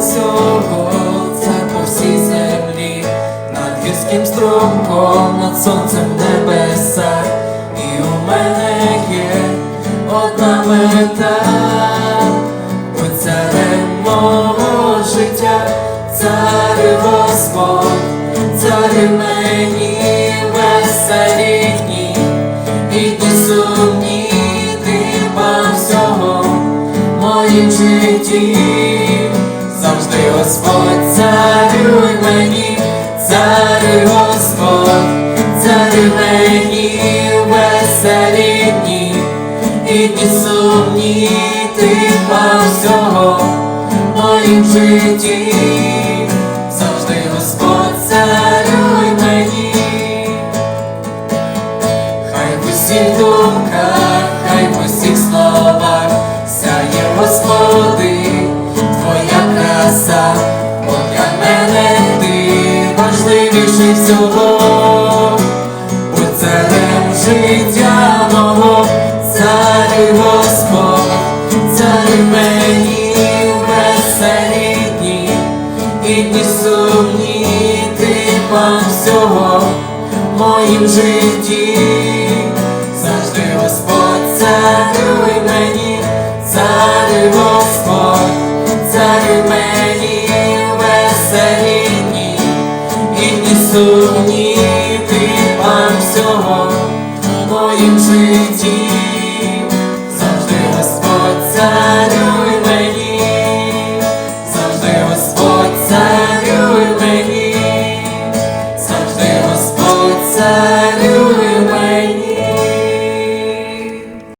всього, цар по всій землі, над гірським струмком, над сонцем небеса, і у мене є одна мета, будь царем мого життя, цар Господь, цар мені веселі і дні сумні, ти всього моїм житті, завжди Господь, царюй мені, царюй Господь, царюй мені веселі дні, і дні сумні, ти пан всього в моїм житті, завжди Господь, царюй мені. Хай в усіх думках, важливіший всього, будь царем життя мого, царю Господь, царю мені веселі і дні сумні, ти пан всього в моїм житті, завжди Господь, царюй мені, царюй Господь, царюй мені веселі Сумніти ти пан всього в моїм житті, завжди Господь царюй мені, завжди Господь царюй мені, завжди Господь царюй.